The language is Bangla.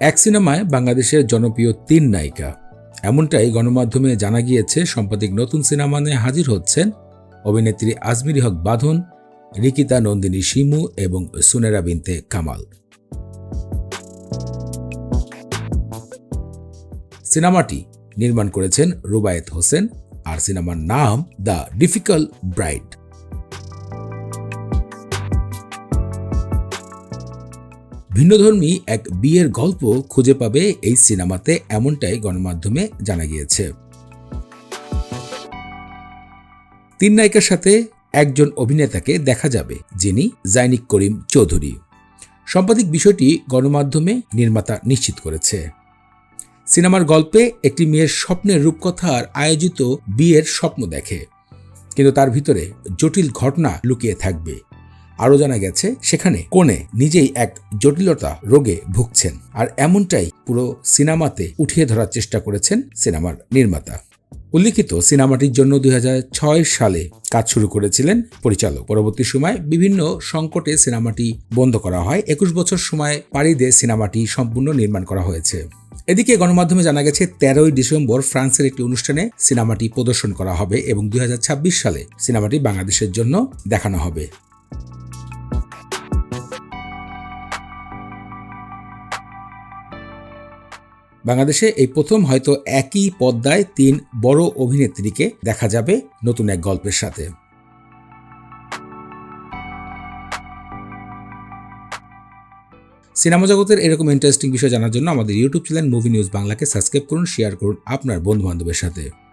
এক সিনেমায় বাংলাদেশের জনপ্রিয় তিন নায়িকা। এমনটাই গণমাধ্যমে জানা গিয়েছে সম্পাদিক নতুন সিনেমা নিয়ে হাজির হচ্ছেন অভিনেত্রী আজমিরি হক বাঁধন, রিকিতা নন্দিনী শিমু এবং সুনেরা বিনতে কামাল। সিনেমাটি নির্মাণ করেছেন রুবায়েত হোসেন, আর সিনেমার নাম দ্য ডিফিকাল্ট ব্রাইড ভিন্নধর্মী এক বিয়ের গল্প খুঁজে পাবে এই সিনেমাতে এমনটাই গণমাধ্যমে জানা গিয়েছে। তিন নায়িকার সাথে একজন অভিনেতাকে দেখা যাবে, যিনি জাইনিক করিম চৌধুরী। সম্পাদিক বিষয়টি গণমাধ্যমে নির্মাতা নিশ্চিত করেছে। সিনেমার গল্পে একটি মেয়ের স্বপ্নের রূপকথার আয়োজিত বিয়ের স্বপ্ন দেখে, কিন্তু তার ভিতরে জটিল ঘটনা লুকিয়ে থাকবে। আরও জানা গেছে, সেখানে কোণে নিজেই এক জটিলতা রোগে ভুগছেন আর এমনটাই পুরো সিনেমাতে উঠিয়ে ধরার চেষ্টা করেছেন সিনেমার নির্মাতা। উল্লিখিত সিনেমাটির জন্য দুই হাজার ছয় সালে কাজ শুরু করেছিলেন পরিচালক। পরবর্তী সময় বিভিন্ন সংকটে সিনেমাটি বন্ধ করা হয়। একুশ বছর সময় পাড়ি দিয়ে সিনেমাটি সম্পূর্ণ নির্মাণ করা হয়েছে। এদিকে গণমাধ্যমে জানা গেছে, তেরোই ডিসেম্বর ফ্রান্সের একটি অনুষ্ঠানে সিনেমাটি প্রদর্শন করা হবে এবং দুই হাজার ছাব্বিশ সালে সিনেমাটি বাংলাদেশের জন্য দেখানো হবে। বাংলাদেশে এই প্রথম হয়তো একই পদ্মায় তিন বড় অভিনেত্রীকে দেখা যাবে নতুন এক গল্পের সাথে। সিনেমা জগতের এরকম ইন্টারেস্টিং বিষয় জানার জন্য আমাদের ইউটিউব চ্যানেল মুভি নিউজ বাংলাকে সাবস্ক্রাইব করুন শেয়ার করুন আপনার বন্ধু বান্ধবের সাথে।